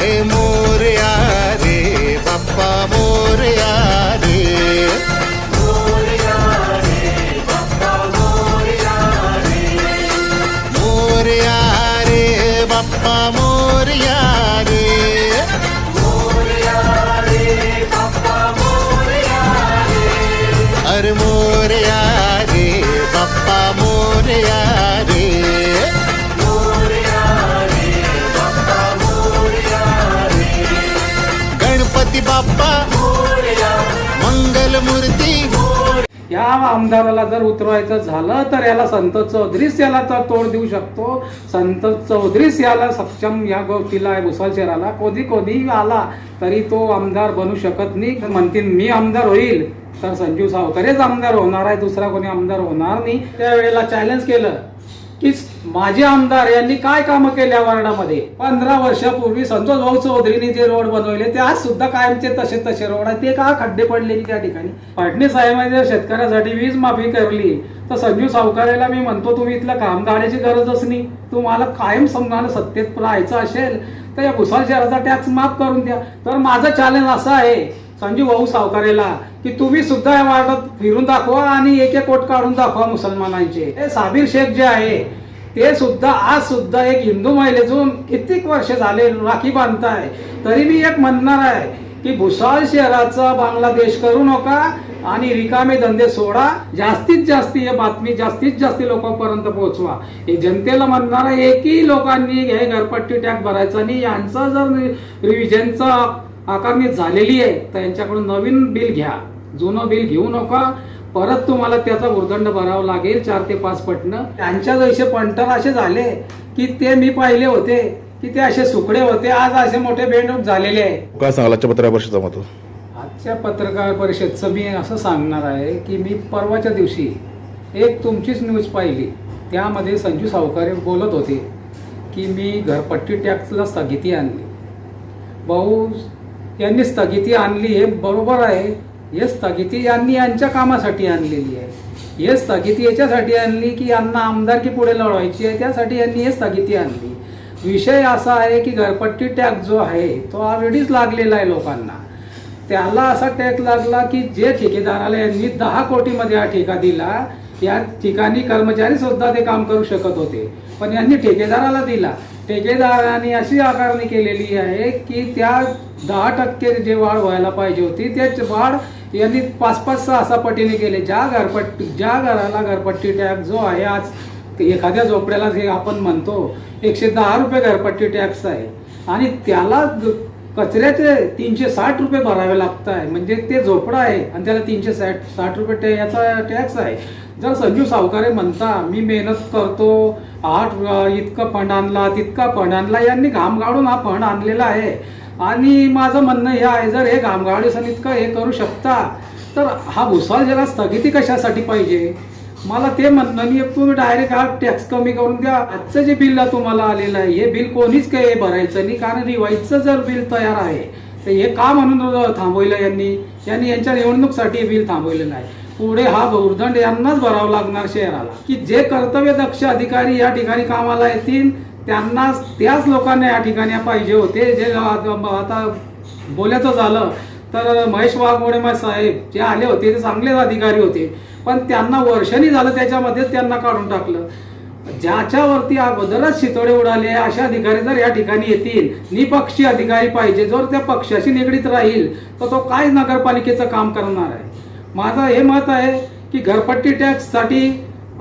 हे मोर्या रे बाप्पा मोर मूर्ती या आमदाराला जर उतरवायचं झालं तर याला संत चौधरीच याला तर तोड देऊ शकतो. संत चौधरीच याला सक्षम या गोष्टीला भुसाल शहराला कोणी कोणी आला तरी तो आमदार बनू शकत नाही. म्हणतील मी आमदार होईल. तर संजीव सावकारेच आमदार होणार आहे दुसरा कोणी आमदार होणार नाही. त्यावेळेला चॅलेंज केलं की माझे आमदार यांनी काय कामं केल्या वार्डामध्ये पंधरा वर्षापूर्वी संतोष भाऊ चौधरीने जे रोड बनवले ते आज सुद्धा कायमचे तसे तसे रोड आहेत. ते का खड्डे पडले त्या ठिकाणी? फडणीस साहेबांनी जर शेतकऱ्यासाठी वीज माफी करली. तर संजीव सावकारेला मी म्हणतो तुम्ही इथलं काम काढायची गरजच नाही. तुम्हाला कायम समजायला सत्तेत राहायचं असेल तर या भुसाल शहराचा टॅक्स माफ करून द्या. तर माझं चॅलेंज असं आहे संजीव भाऊ सावकारेला की तुम्ही सुद्धा या वार्डात फिरून दाखवा आणि एक एक कोट काढून दाखवा मुसलमानांचे. हे साबीर शेख जे आहे ते सुद्धा आज सुद्धा एक हिंदू महिलेतून कित्येक वर्ष झाले राखी बांधताय तरी मी एक म्हणणार आहे की भुसावळ शहराचा बांगलादेश करू नका आणि रिकामे धंदे सोडा. जास्तीत जास्त हे बातमी जास्तीत जास्त लोकांपर्यंत पोहोचवा. हे जनतेला म्हणणार आहे एकही लोकांनी हे घरपट्टी टॅक्स भरायचा नाही यांचा जर रिव्हिजनचा आकारणी झालेली आहे तर यांच्याकडून नवीन बिल घ्या. जुनं बिल घेऊ नका. परत तुम्हाला त्याचा उर्दंड भरावा लागेल चार ते पाच पटणं. त्यांच्या जैसे पंटर असे झाले की ते मी पाहिले होते की ते असे सुकडे होते आज असे मोठे बेंडूक झालेले आहे. काय सांगाल आजच्या पत्रकार परिषदेचं मत? आजच्या पत्रकार परिषदचं मी असं सांगणार आहे की मी परवाच्या दिवशी एक तुमचीच न्यूज पाहिली. त्यामध्ये संजू सावकारे बोलत होते की मी घरपट्टी टॅक्सला स्थगिती आणली. भाऊ यांनी स्थगिती आणली हे बरोबर आहे हे स्थगिती यांनी यांच्या कामासाठी आणलेली आहे. हे स्थगिती याच्यासाठी आणली की यांना आमदारकी पुढे लढवायची आहे त्यासाठी यांनी हे स्थगिती आणली. विषय असा आहे की घरपट्टी टॅक्स जो आहे तो ऑलरेडीच लागलेला आहे लोकांना. त्याला असा टॅक्स लागला की जे ठेकेदाराला यांनी दहा कोटीमध्ये हा ठेका दिला या ठिकाणी कर्मचारी सुद्धा ते काम करू शकत होते. पण यांनी ठेकेदाराला दिला. ठेकेदारांनी अशी आकारणी केलेली आहे की त्या दहा टक्के जे वाढ व्हायला पाहिजे होती त्याच वाढ यांनी पाच पाच सहा सहा पटीने केले. ज्या घरपट्टी ज्या घराला घरपट्टी टॅक्स जो आहे आज एखाद्या झोपड्याला जे आपण म्हणतो एकशे दहा रुपये घरपट्टी टॅक्स आहे. आणि त्याला कचऱ्याचे तीनशे साठ रुपये भरावे लागत आहे म्हणजे ते झोपडं आहे आणि त्याला तीनशे साठ साठ रुपये टॅ- याचा टॅक्स आहे. जर संजीव सावकारे म्हणता मी मेहनत करतो आठ इतकं इतका फंड आणला तितका फंड आणला यांनी घाम गाडून हा फंड आणलेला आहे. आणि माझं म्हणणं हे आहे जर हे घामगाडीसन इतकं हे करू शकता तर हा भुसावळ जरा स्थगिती कशासाठी पाहिजे? मला ते म्हणणं नाही तुम्ही डायरेक्ट हा टॅक्स कमी करून द्या. आजचं जे बिल तुम्हाला आलेलं आहे हे बिल कोणीच काही भरायचं नाही कारण रिवाईजचं जर बिल तयार आहे तर हे का म्हणून थांबवलं यांनी? यांनी यांच्या निवडणूकसाठी हे बिल थांबवलेलं आहे. पुढे हा उर्दंड यांनाच भरावा लागणार शहराला. की जे कर्तव्य दक्ष अधिकारी या ठिकाणी कामाला येतील त्यांना त्याच लोकांना या ठिकाणी पाहिजे होते. जे आता बोलायचं झालं तर महेश वाघमोडे साहेब जे आले होते ते चांगलेच अधिकारी होते. पण त्यांना वर्षांनी झालं त्याच्यामध्येच त्यांना काढून टाकलं. ज्याच्यावरती अगोदरच शितोडे उडाले अशा अधिकारी जर या ठिकाणी येतील निपक्षी अधिकारी पाहिजे जर त्या पक्षाशी निगडीत राहील तर तो काय नगरपालिकेचं काम करणार आहे? माझं हे मत आहे की घरपट्टी टॅक्ससाठी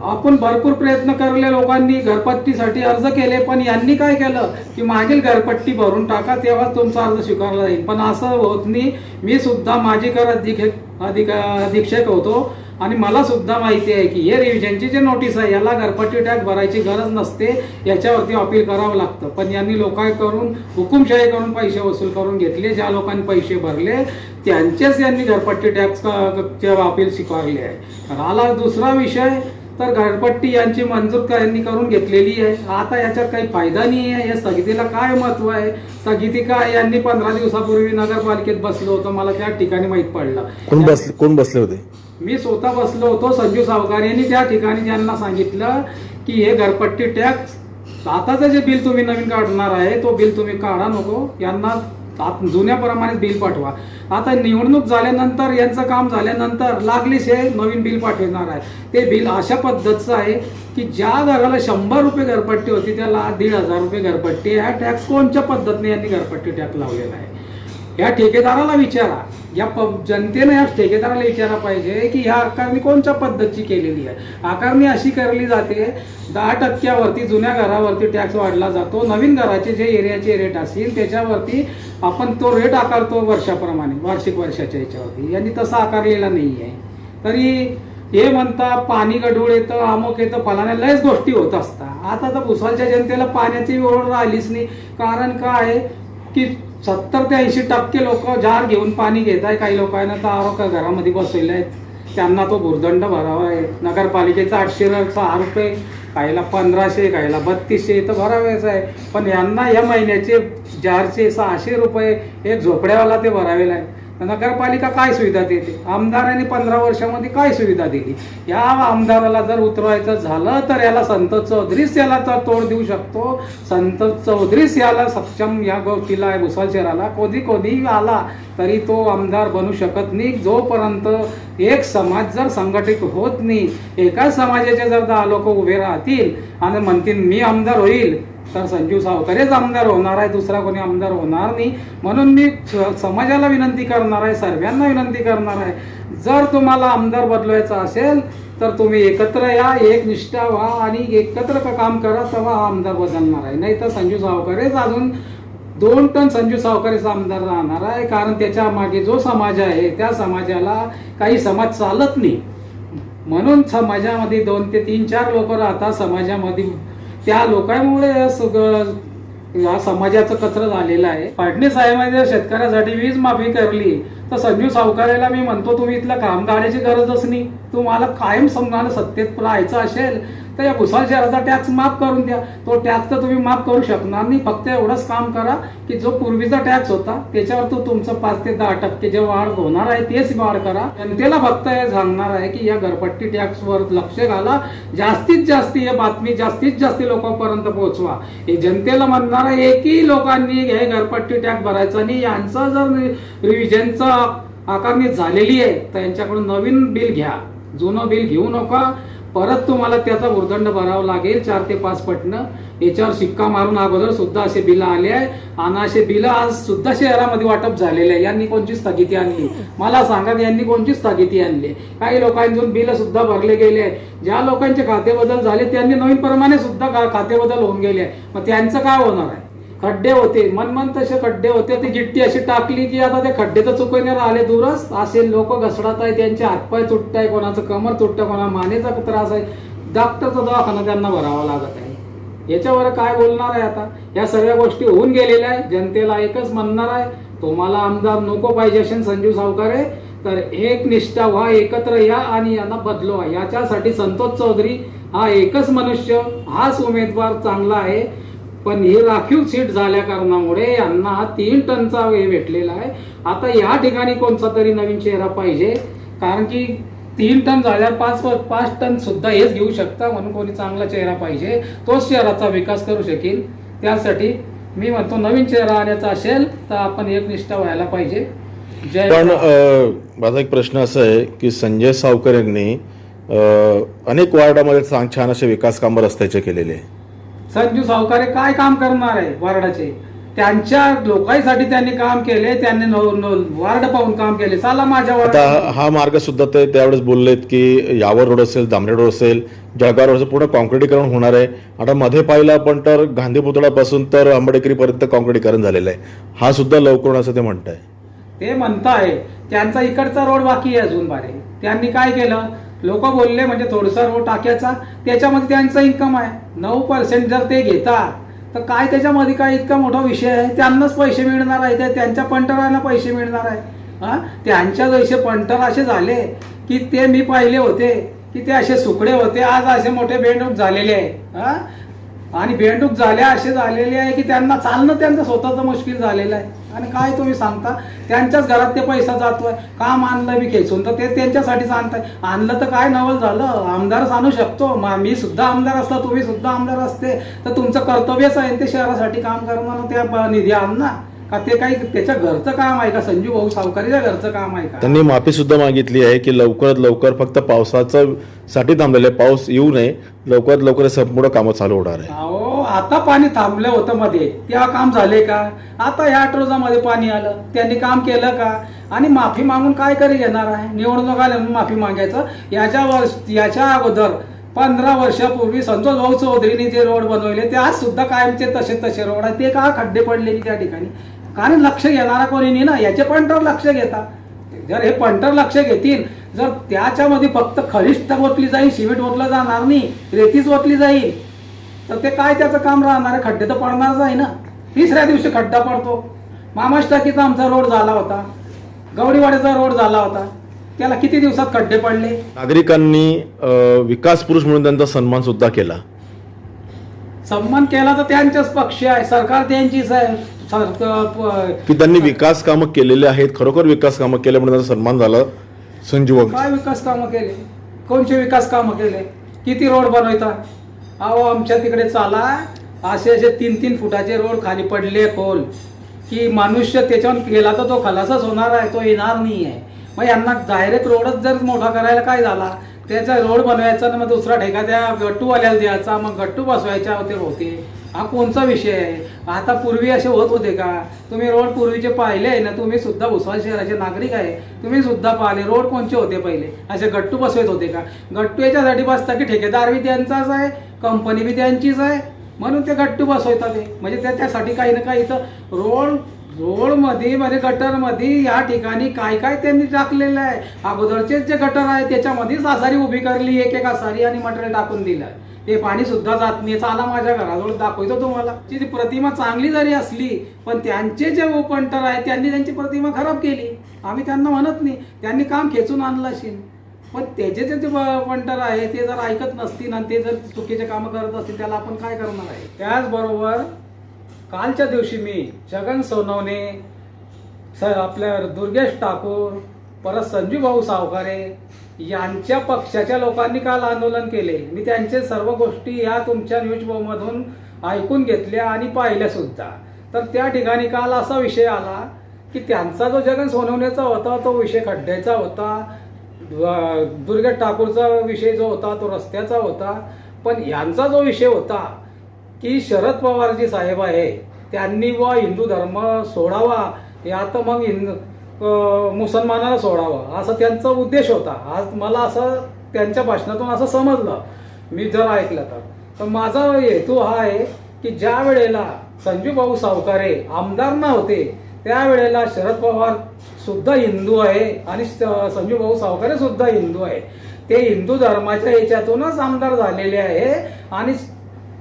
आपण भरपूर प्रयत्न करले लोकांनी घरपट्टीसाठी अर्ज केले पण यांनी काय केलं? की मागील घरपट्टी भरून टाका तेव्हाच तुमचा अर्ज स्वीकारला जाईल. पण असं होत नाही. मी सुद्धा माझी कर अधीक्षक अधिक अधीक्षक होतो. आणि मला सुद्धा माहिती आहे की हे रिव्हिजनची जे नोटीस आहे याला घरपट्टी टॅक्स भरायची गरज नसते याच्यावरती अपील करावं लागतं. पण यांनी लोकांनी करून हुकुमशाही करून पैसे वसूल करून घेतले ज्या लोकांनी पैसे भरले त्यांचेच यांनी घरपट्टी टॅक्स अपील स्वीकारले आहे. आला दुसरा विषय तर घरपट्टी यांची मंजूर यांनी करून घेतलेली आहे? आता याच्यात काही फायदा नाही आहे या स्थगितीला काय महत्त्व आहे? स्थगिती काय यांनी पंधरा दिवसापूर्वी नगरपालिकेत बसलो होतो? मला त्या ठिकाणी माहीत पडलं. कोण बसले कोण बसले होते? मी स्वतः बसलो होतो संजू सावकार यांनी त्या ठिकाणी ज्यांना सांगितलं की हे घरपट्टी टॅक्स आताचं जे बिल तुम्ही नवीन काढणार आहे तो बिल तुम्ही काढा नको. यांना जुन्याप्रमाणेच बिल पाठवा. आता निवडणूक झाल्यानंतर यांचं काम झाल्यानंतर लागलीच हे नवीन बिल पाठवणार आहे. ते बिल अशा पद्धतीचं आहे की ज्या घराला शंभर रुपये घरपट्टी होती त्याला दीड हजार रुपये घरपट्टी ह्या टॅक्स कोणत्या पद्धतीने यांनी घरपट्टी टॅक्स लावलेला आहे? या ठेकेदाराला विचारा. या प जनतेने या ठेकेदाराला विचारा पाहिजे की ह्या आकारणी कोणत्या पद्धतीची केलेली आहे? आकारणी अशी करली जाते दहा टक्क्यावरती जुन्या घरावरती टॅक्स वाढला जातो नवीन घराचे जे एरियाचे रेट असतील त्याच्यावरती आपण तो रेट आकारतो वर्षाप्रमाणे वार्षिक वर्षाच्या याच्यावरती. यांनी तसा आकारलेला नाही आहे तरी हे म्हणता पाणी गढूळ येतं अमुक येतं फलाण्या लयच गोष्टी होत असतात. आता तर भुसालच्या जनतेला पाण्याची ओढ राहिलीच नाही. कारण काय आहे? की सत्तर ते ऐंशी टक्के लोक जार घेऊन पाणी घेत आहे काही लोकांना तर आरोग्य घरामध्ये बसलेले आहेत. त्यांना तो भुर्दंड भरावा आहे. नगरपालिकेचा आठशे सहा रुपये काहीला पंधराशे काहीला बत्तीसशे तर भरावेच आहे. पण यांना या महिन्याचे जारचे सहाशे रुपये हे झोपड्यावाला ते भरावे लागेल नगरपालिका काय सुविधा देते? आमदाराने पंधरा वर्षामध्ये काय सुविधा दिली? या आमदाराला जर उतरवायचं झालं तर याला संत चौधरीच याला तर तोड देऊ शकतो. संत चौधरीच याला सक्षम या गोष्टीला आहे भुसाल शहराला कधी कधी आला तरी तो आमदार बनू शकत नाही. जोपर्यंत एक समाज जर संघटित होत नाही एकाच समाजाचे जर दहा लोक उभे राहतील आणि म्हणतील मी आमदार होईल तर संजीव सावकारेच आमदार होणार आहे दुसरा कोणी आमदार होणार नाही. म्हणून मी स- समाजाला विनंती करणार आहे सर्वांना विनंती करणार आहे. जर तुम्हाला आमदार बदलवायचा असेल तर तुम्ही एकत्र या एक निष्ठा व्हा आणि एकत्र काम करा तेव्हा हा आमदार बदलणार आहे. नाही तर संजू सावकारेच अजून दोन टन संजू सावकारेचा आमदार राहणार आहे कारण त्याच्यामागे जो समाज आहे त्या समाजाला काही समाज चालत नाही. म्हणून समाजामध्ये दोन ते तीन चार लोक राहतात समाजामध्ये त्या लोकांमुळे सगळं या समाजाचं कचरं झालेलं आहे. पाटणी साहेबांनी जर शेतकऱ्यासाठी वीज माफी करली तर संजू सावकारेला मी म्हणतो तुम्ही इथलं काम काढायची गरजच नाही. तुम्हाला कायम समजायला सत्तेत राहायचं असेल तर या भुसाल शहराचा टॅक्स माफ करून द्या. तो टॅक्स तर तुम्ही माफ करू शकणार नाही. फक्त एवढंच काम करा की जो पूर्वीचा टॅक्स होता त्याच्यावर तो तुमचं पाच ते दहा टक्के जे वाढ होणार आहे तेच वाढ करा. जनतेला फक्त हे सांगणार आहे की या घरपट्टी टॅक्सवर लक्ष घाला. जास्तीत जास्त हे बातमी जास्तीत जास्त लोकांपर्यंत पोहोचवा. हे जनतेला म्हणणार आहे एकही लोकांनी हे घरपट्टी टॅक्स भरायचा नाही. यांचं जर रिव्हिजनचं आकारणी झालेली आहे तर यांच्याकडून नवीन बिल घ्या. जुनं बिल घेऊ नका. परत तुम्हाला त्याचा भूर्दंड भरावा लागेल. चार ते पाच पटनं याच्यावर शिक्का मारून अगोदर सुद्धा असे बिल आले आहे आणि असे बिल आज सुद्धा शहरामध्ये वाटप झालेले आहे यांनी कोणची स्थगिती आणली? मला सांगा की यांनी कोणची स्थगिती आणली? काही लोकांतून बिल सुद्धा भरले गेले आहे ज्या लोकांचे खाते बदल झाले त्यांनी नवीन प्रमाणे सुद्धा खाते बदल होऊन गेले आहे मग त्यांचं काय होणार आहे? खड्डे होते मनमन तसे खड्डे होते ती गिट्टी अशी टाकली की आता ते खड्डे तर चुकवण्या आले दूरच. असे लोक घसडत आहे त्यांचे हातपाय तुटताय कोणाचं कमर तुटतं कोणा मानेचा त्रास आहे. डॉक्टरचा दवाखाना त्यांना भरावा लागत आहे. याच्यावर काय बोलणार आहे आता? या सगळ्या गोष्टी होऊन गेलेल्या आहे जनतेला एकच म्हणणार आहे तुम्हाला आमदार नको पाहिजे असेल संजीव सावकारे तर एक निष्ठा व्हा एकत्र या आणि यांना बदलवा याच्यासाठी संतोष चौधरी हा एकच मनुष्य हाच उमेदवार चांगला आहे. पण ही राखीव सीट झाल्या कारणामुळे यांना तीन टनचा हे भेटलेला आहे. आता या ठिकाणी कोणता तरी नवीन चेहरा पाहिजे कारण की तीन टन झाल्यावर पाच पाच टन सुद्धा हेच घेऊ शकता म्हणून कोणी चांगला चेहरा पाहिजे तोच शहराचा विकास करू शकेल. त्यासाठी मी म्हणतो नवीन चेहरा आणायचा असेल तर आपण एक निष्ठा व्हायला पाहिजे. पण माझा एक प्रश्न असा आहे की संजय सावकर यांनी अनेक वार्डामध्ये छान असे विकास कामं रस्त्याचे केलेले. आहे. संजू सावकारे काय काम करणार आहे वार्डाचे? त्यांच्या लोकांसाठी त्यांनी काम केले त्यांनी वार्ड पाहून काम केले. चला माझ्या आता हा- मार्ग सुद्धा ते त्यावेळेस बोललेत की यावर रोड असेल दामरे रोड असेल जळगाव रोडचं पूर्ण कॉन्क्रिटीकरण होणार आहे. आता मध्ये पाहिलं आपण तर गांधी पुतळ्यापासून तर आंबेडकरीपर्यंत कॉन्क्रिटीकरण झालेलं आहे. हा सुद्धा लवकर असं ते म्हणत आहे ते म्हणताय त्यांचा इकडचा रोड बाकी आहे अजून बारे. त्यांनी काय केलं? लोक बोलले म्हणजे थोडसा रोड टाक्याचा त्याच्यामध्ये त्यांचा इन्कम आहे. नऊ पर्सेंट जर ते घेतात तर काय त्याच्यामध्ये काय इतका मोठा विषय आहे? त्यांनाच पैसे मिळणार आहे ते त्यांच्या पंटरांना पैसे मिळणार आहे हा? त्यांच्या जसे पंटर असे झाले की ते मी पाहिले होते की ते असे सुकडे होते आज असे मोठे बेंडूक झालेले आहे. हा? आणि बेंडूक झाल्या असे झालेले आहे की त्यांना चालणं त्यांचं स्वतःचं मुश्किल झालेलं आहे. आणि काय तुम्ही सांगता? त्यांच्याच घरात ते पैसा जातोय. काम आणलं मी खेचून तर ते त्यांच्यासाठीच आणताय. आणलं तर काय नवल झालं? आमदारच आणू शकतो. मा- सुद्धा आमदार असला तुम्ही सुद्धा आमदार असते. तर तुमचं कर्तव्यच आहे ते शहरासाठी काम करणं त्या ब- निधी आण ना का ते काही त्याच्या घरचं काम आहे का? संजू भाऊ सावकारीच्या घरचं काम आहे का? त्यांनी माफी सुद्धा मागितली आहे की लवकरात लवकर फक्त पावसाचं साठी थांबलेलं आहे. पाऊस येऊ नये. लवकरात लवकर संपूर्ण कामं चालू होणार आहे. आता पाणी थांबलं होतं मध्ये. तेव्हा काम झाले का? आता ह्या आठरोजामध्ये पाणी आलं. त्यांनी काम केलं का? आणि माफी मागून काय करी घेणार आहे? निवडणूक आल्या म्हणून माफी मागायचं? याच्या वर्ष याच्या अगोदर पंधरा वर्षापूर्वी संतोष भाऊ चौधरीने जे रोड बनवले ते आज सुद्धा कायमचे तसे तसे रोड आहे ते का खड्डे पडले की त्या ठिकाणी? कारण लक्ष घेणारा कोणी ना याचे पंटर लक्ष घेता. जर हे पंटर लक्ष घेतील जर त्याच्यामध्ये फक्त खलिष्ठ ओतली जाईल सिमेंट ओतलं जाणार नाही रेतीच ओतली जाईल तर ते काय त्याचं काम राहणार? आहे खड्डे तर पडणारच आहे ना. तिसऱ्या दिवशी खड्डा पडतो. मामाच टाकीचा आमचा रोड झाला होता. गवडीवाड्याचा रोड झाला होता. त्याला किती दिवसात खड्डे पडले? नागरिकांनी विकास पुरुष म्हणून त्यांचा सन्मान सुद्धा केला. सन्मान केला तर त्यांच्याच पक्ष आहे. सरकार त्यांचीच आहे. की त्यांनी विकास कामं केलेले आहेत. खरोखर विकास कामं केले म्हणून त्यांचा सन्मान झाला. संजू भाऊ काय विकास कामं केले? कोणचे विकास कामं केले? किती रोड बनवता अहो आमच्या तिकडे चाला असे असे तीन तीन फुटाचे रोड खाली पडले खोल. की मनुष्य त्याच्यावर गेला तर तो खलासच होणार आहे तो येणार नाही आहे मग यांना डायरेक्ट रोडच जर मोठा करायला काय झाला? त्याचा रोड बनवायचा मग दुसरा ठेका त्या गट्टूवाल्याला द्यायचा मग गट्टू बसवायच्या होते होते हा कोणचा विषय आहे? आता पूर्वी असे होत होते का? तुम्ही रोड पूर्वीचे पाहिले आहे ना? तुम्ही सुद्धा भुसावळ शहराचे नागरिक आहे. तुम्ही सुद्धा पाहिले. रोड कोणचे होते पहिले? असे गट्टू बसवत होते का? गट्टू याच्यासाठी बसता की ठेकेदार बी त्यांचाच आहे? कंपनी बी त्यांचीच आहे. म्हणून ते गट्टू बसवतात ते म्हणजे त्या- त्यासाठी काही ना काही इथं रोड रोडमध्ये म्हणजे गटरमध्ये या ठिकाणी काय काय त्यांनी टाकलेलं आहे. अगोदरचेच जे गटर आहे त्याच्यामध्येच आसारी उभी करली एक एक आसारी आणि मटेरियल टाकून दिलं. ते पाणी सुद्धा जात नाही. चाला माझ्या घराजवळ दाखवतो तुम्हाला. ती प्रतिमा चांगली जरी असली पण त्यांचे जे ओपंटर आहे त्यांनी त्यांची प्रतिमा खराब केली. आम्ही त्यांना म्हणत नाही. त्यांनी काम खेचून आणलं असेल. पण त्याचे जे जे पंटर आहे ते जर ऐकत नसतील आणि ते जर चुकीचे कामं करत असतील त्याला आपण काय करणार आहे? त्याचबरोबर कालच्या दिवशी मी जगन सोनवणे स आपल्या दुर्गेश ठाकूर परत संजू भाऊ सावकारे यांच्या पक्षाच्या लोकांनी काल आंदोलन केले. मी त्यांचे सर्व गोष्टी या तुमच्या न्यूज मधून ऐकून घेतल्या आणि पाहिल्या सुद्धा. तर त्या ठिकाणी काल असा विषय आला की त्यांचा जो जगन सोनवण्याचा होता तो विषय खड्ड्याचा होता. दुर्गा ठाकूरचा विषय जो होता तो रस्त्याचा होता. पण यांचा जो विषय होता की शरद पवारजी साहेब आहे त्यांनी व हिंदू धर्म सोडावा या तर मग हिंदू मुसलमानाला सोडावं असा त्यांचा उद्देश होता. आज मला असं त्यांच्या भाषणातून असं समजलं. मी जर ऐकलं तर. तर माझा हेतू हा आहे की ज्या वेळेला संजू भाऊ सावकारे आमदार होते त्यावेळेला शरद पवार सुद्धा हिंदू आहे आणि संजू भाऊ सावकारे सुद्धा हिंदू आहे. ते हिंदू धर्माच्या याच्यातूनच आमदार झालेले आहे आणि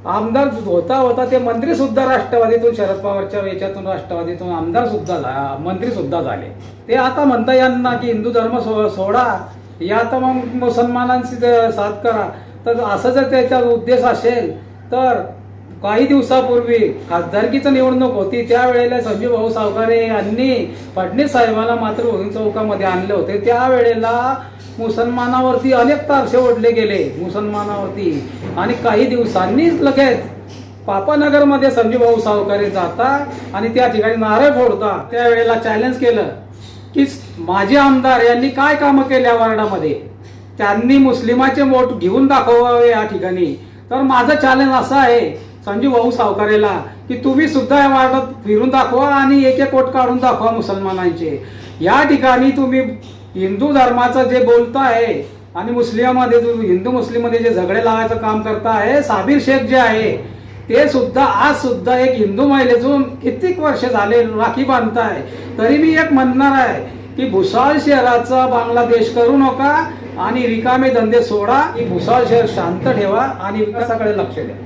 आमदार होता होता ते मंत्री सुद्धा राष्ट्रवादीतून शरद पवारच्या याच्यातून राष्ट्रवादीतून आमदार सुद्धा मंत्री सुद्धा झाले. ते आता म्हणता यांना की हिंदू धर्म सो- सोडा या तर मग मुसलमानांशी साथ करा. तर असं जर त्याचा उद्देश असेल तर काही दिवसापूर्वी खासदारकीचं निवडणूक होती त्यावेळेला संजय भाऊ सावकारे यांनी फडणीस साहेबांना मातृभूमी चौकामध्ये आणले होते. त्यावेळेला मुसलमानावरती अनेक तारसे ओढले गेले मुसलमानावरती. आणि काही दिवसांनीच लगेच पापानगरमध्ये संजय भाऊ सावकारे जाता आणि त्या ठिकाणी नारळ फोडता. त्यावेळेला चॅलेंज केलं की माझे आमदार यांनी काय कामं केल्या वार्डामध्ये? त्यांनी मुस्लिमाचे वोट घेऊन दाखवावे या ठिकाणी. तर माझं चॅलेंज असं आहे संजू भाऊ सावकारेला की तुम्ही सुद्धा या वार्डात फिरून दाखवा आणि एक एक कोट काढून दाखवा मुसलमानांचे. या ठिकाणी तुम्ही हिंदू धर्माचं जे बोलताय आणि मुस्लिममध्ये हिंदू मुस्लिममध्ये जे झगडे लावायचं काम करता आहे साबीर शेख जे आहे ते सुद्धा आज सुद्धा एक हिंदू महिलेतून कित्येक वर्ष झाले राखी बांधताय तरी मी एक म्हणणार आहे की भुसाळ शहराचा बांगलादेश करू नका आणि रिकामे धंदे सोडा की भुसाळ शहर शांत ठेवा आणि विकासाकडे लक्ष द्या.